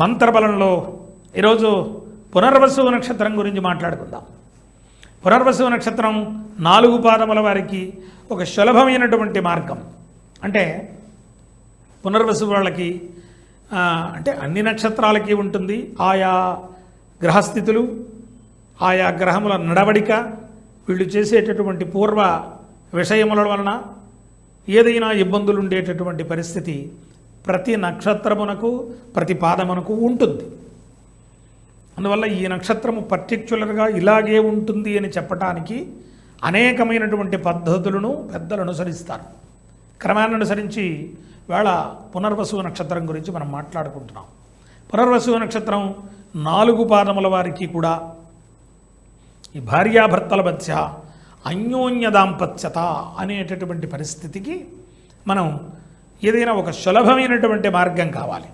మంత్రబలంలో ఈరోజు పునర్వసు నక్షత్రం గురించి మాట్లాడుకుందాం. పునర్వసు నక్షత్రం నాలుగు పాదముల వారికి ఒక సులభమైనటువంటి మార్గం. అంటే పునర్వసు వాళ్ళకి అంటే అన్ని నక్షత్రాలకి ఉంటుంది. ఆయా గ్రహస్థితులు ఆయా గ్రహముల నడవడిక వీళ్ళు చేసేటటువంటి పూర్వ విషయముల వలన ఏదైనా ఇబ్బందులు ఉండేటటువంటి పరిస్థితి ప్రతి నక్షత్రమునకు ప్రతి పాదమునకు ఉంటుంది. అందువల్ల ఈ నక్షత్రము పర్టిక్యులర్గా ఇలాగే ఉంటుంది అని చెప్పటానికి అనేకమైనటువంటి పద్ధతులను పెద్దలు అనుసరిస్తారు. క్రమాన్ని అనుసరించి వేళ పునర్వసు నక్షత్రం గురించి మనం మాట్లాడుకుంటున్నాం. పునర్వసు నక్షత్రం నాలుగు పాదముల వారికి కూడా ఈ భార్యాభర్తల మధ్య అన్యోన్య దాంపత్యత అనేటటువంటి పరిస్థితికి మనం ఏదైనా ఒక సులభమైనటువంటి మార్గం కావాలి.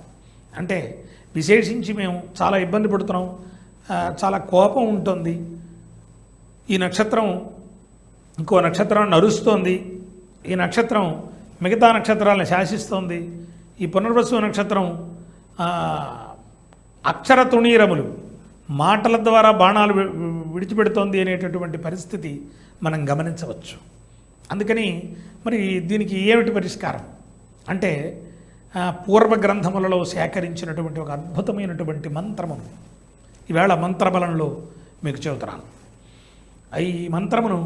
అంటే విశేషించి మేము చాలా ఇబ్బంది పడుతున్నాం. చాలా కోపం ఉంటుంది. ఈ నక్షత్రం ఇంకో నక్షత్రం నరుస్తోంది ఈ నక్షత్రం మిగతా నక్షత్రాలను శాసిస్తోంది. ఈ పునర్వసు నక్షత్రం అక్షర తుణీరములు మాటల ద్వారా బాణాలు వి- విడిచిపెడుతోంది అనేటటువంటి పరిస్థితి మనం గమనించవచ్చు. అందుకని మరి దీనికి ఏమిటి పరిష్కారం? అంటే పూర్వ గ్రంథములలో సేకరించినటువంటి ఒక అద్భుతమైనటువంటి మంత్రము. ఈవేళ మంత్రబలంలో మీకు చెబుతున్నాను. ఈ మంత్రమును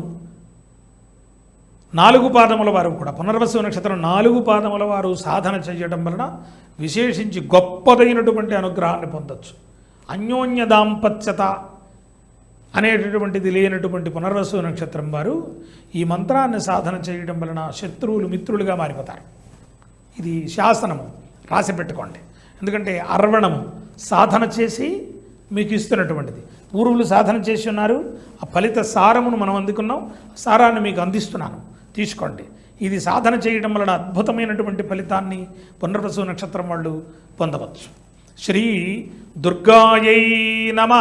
నాలుగు పాదముల వారు కూడా పునర్వసు నక్షత్రం నాలుగు పాదముల వారు సాధన చేయడం వలన విశేషించి గొప్పదైనటువంటి అనుగ్రహాన్ని పొందొచ్చు. అన్యోన్య దాంపత్యత అనేటటువంటిది లేనటువంటి పునర్వసు నక్షత్రం వారు ఈ మంత్రాన్ని సాధన చేయడం వలన శత్రువులు మిత్రులుగా మారిపోతారు. ఇది శాసనము. రాసి పెట్టుకోండి. ఎందుకంటే అర్వణము సాధన చేసి మీకు ఇస్తున్నటువంటిది. పూర్వులు సాధన చేసి ఉన్నారు. ఆ ఫలిత సారమును మనం అందుకున్నాం. సారాన్ని మీకు అందిస్తున్నాను. తీసుకోండి. ఇది సాధన చేయడం వలన అద్భుతమైనటువంటి ఫలితాన్ని పునర్వసు నక్షత్రం వాళ్ళు పొందవచ్చు. శ్రీ దుర్గాయై నమ.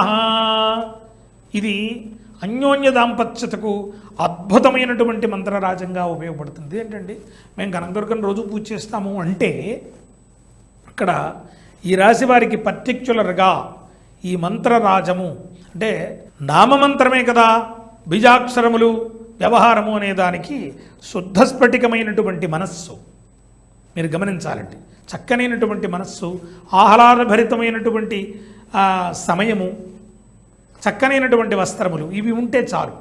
ఇది అన్యోన్య దాంపత్యతకు అద్భుతమైనటువంటి మంత్రరాజంగా ఉపయోగపడుతుంది. ఏంటండి? మేము కనకదుర్గం రోజు పూజ చేస్తాము అంటే అక్కడ ఈ రాశి వారికి పర్టిక్యులర్గా ఈ మంత్రరాజము అంటే నామమంత్రమే కదా బీజాక్షరములు వ్యవహారము అనే దానికి శుద్ధ స్ఫటికమైనటువంటి మనస్సు. మీరు గమనించాలండి. చక్కనైనటువంటి మనస్సు ఆహ్లాదభరితమైనటువంటి సమయము చక్కనైనటువంటి వస్త్రములు. ఇవి ఉంటే చాలు.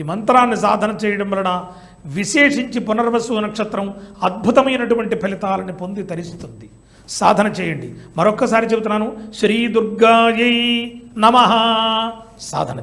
ఈ మంత్రాన్ని సాధన చేయడం వలన విశేషించి పునర్వసు నక్షత్రం అద్భుతమైనటువంటి ఫలితాలను పొంది తరిస్తుంది. సాధన చేయండి. మరొక్కసారి చెబుతున్నాను. శ్రీ దుర్గాయై నమ. సాధన